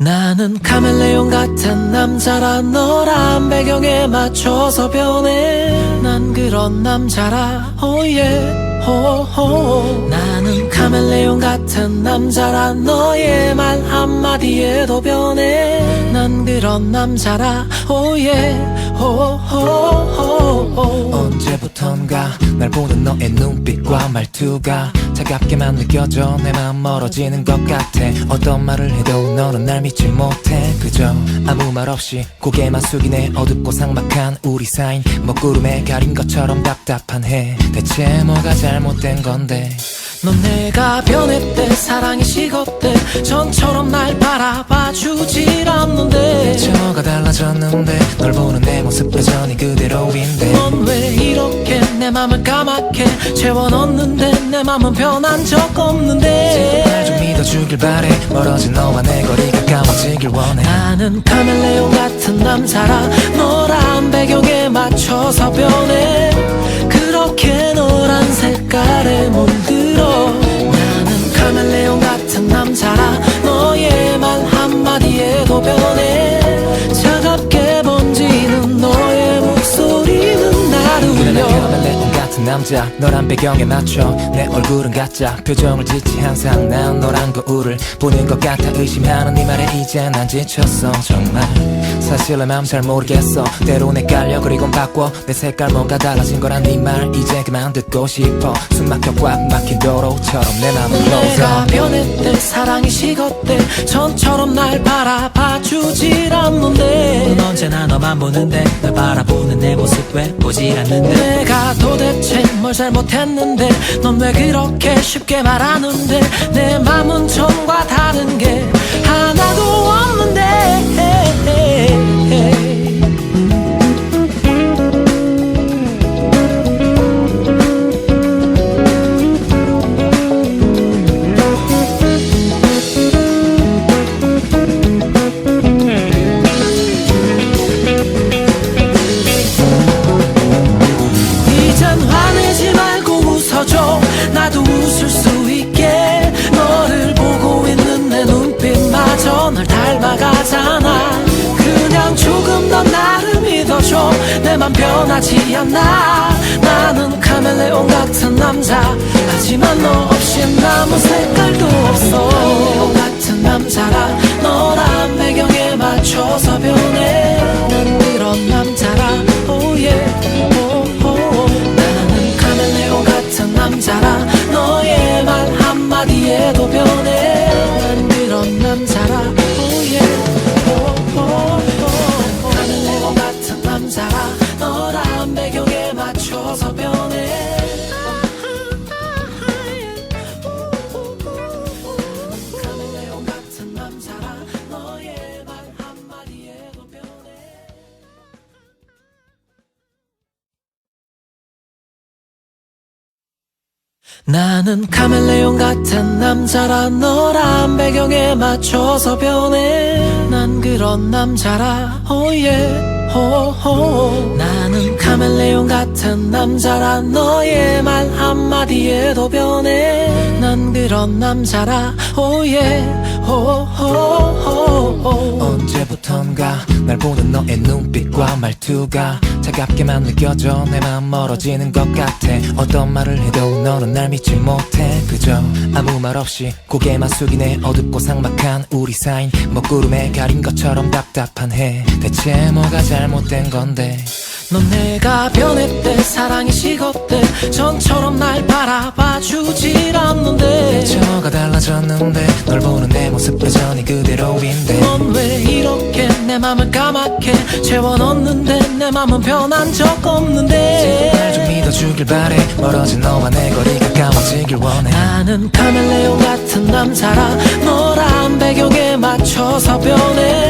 나는 카멜레온 같은 남자라 너란 배경에 맞춰서 변해. 난 그런 남자라 오예 호호 나는 카멜레온 같은 남자라 너의 말 한마디에도 변해. 난 그런 남자라 오예 호호호 언제부턴가 날 보는 너의 눈빛과 말투가 차갑게만 느껴져. 내 마음 멀어지는 것 같아. 어떤 말을 해도 너는 날 믿지 못해. 그저 아무 말 없이 고개만 숙이네. 어둡고 삭막한 우리 사인. 먹구름에 가린 것처럼 답답한 해. 대체 뭐가 잘못된 건데 넌 내가 변했대 사랑이 식었대. 전처럼 날 바라봐 주질 않는데. 저가 달라졌는데 널 보는 내 모습 여전히 그대로인데. 넌 왜 이렇게 내 맘을 까맣게 채워넣는데? 내 맘은 변한 적 없는데. 날좀 믿어주길 바래. 멀어진 너와 내 거리가 가까워지길 원해. 나는 카멜레온 같은 남자라 너란 배경에 맞춰서 변해. 그렇게 노란 색깔에 물들어. 나는 카멜레온 같은 남자라 너의 말 한마디에도 변해. 차갑게 번지는 너의 목소리는 나를 울려 남자 너란 배경에 맞춰 내 얼굴은 가짜. 표정을 짓지 항상 난 너란 거울을 보는 것 같아. 의심하는 네 말에 이제 난 지쳤어. 정말 사실 내맘잘 모르겠어. 때론 헷갈려 그리곤 바꿔. 내 색깔 뭔가 달라진 거란 네 말. 이제 그만 듣고 싶어. 숨 막혀 꽉 막힌 도로처럼 내 맘은 내가 close 변했대 사랑이 식었대. 전처럼 날 바라봐 주질 않는데. 넌 언제나 너만 보는데. 널 바라보는 내 모습 왜 보질 않는데. 내가 도대체 뭘 잘못했는데. 넌 왜 그렇게 쉽게 말하는데. 내 맘은 전과 다른 게 하나도 없는데 이 내맘 변하지 않아. 나는 카멜레온 같은 남자. 하지만 너 없이 아무 색깔도 없어. 카멜레온 같은 남자라 너란 배경에 맞춰서 변해. 난 그런 남자라. 오예 오호 나는 카멜레온 같은 남자라. 너의 말 한마디에도 변해. 난 그런 남자라 나는 카멜레온 같은 남자라 너란 배경에 맞춰서 변해. 난 그런 남자라 오예 호호 나는 카멜레온 같은 남자라 너의 말 한마디에도 변해. 난 그런 남자라 오예 언제부턴가 날 보는 너의 눈빛과 말투가 차갑게만 느껴져 내 마음 멀어지는 것 같아. 어떤 말을 해도 너는 날 믿지 못해. 그저 아무 말 없이 고개만 숙이네. 어둡고 삭막한 우리 사인. 먹구름에 가린 것처럼 답답한 해. 대체 뭐가 잘못된 건데 넌 내가 변했대 사랑이 식었대 전처럼 날 바라봐 주질 않는데. 저가 달라졌는데 널 보는 내 모습 여전히 그대로인데. 넌 왜 이렇게 내 맘을 까맣게 채워넣는데 내 맘은 변한 적 없는데. 날좀 믿어주길 바래. 멀어진 너와 내 거리가 가까워지길 원해. 나는 카멜레온 같은 남자라 너란 배경에 맞춰서 변해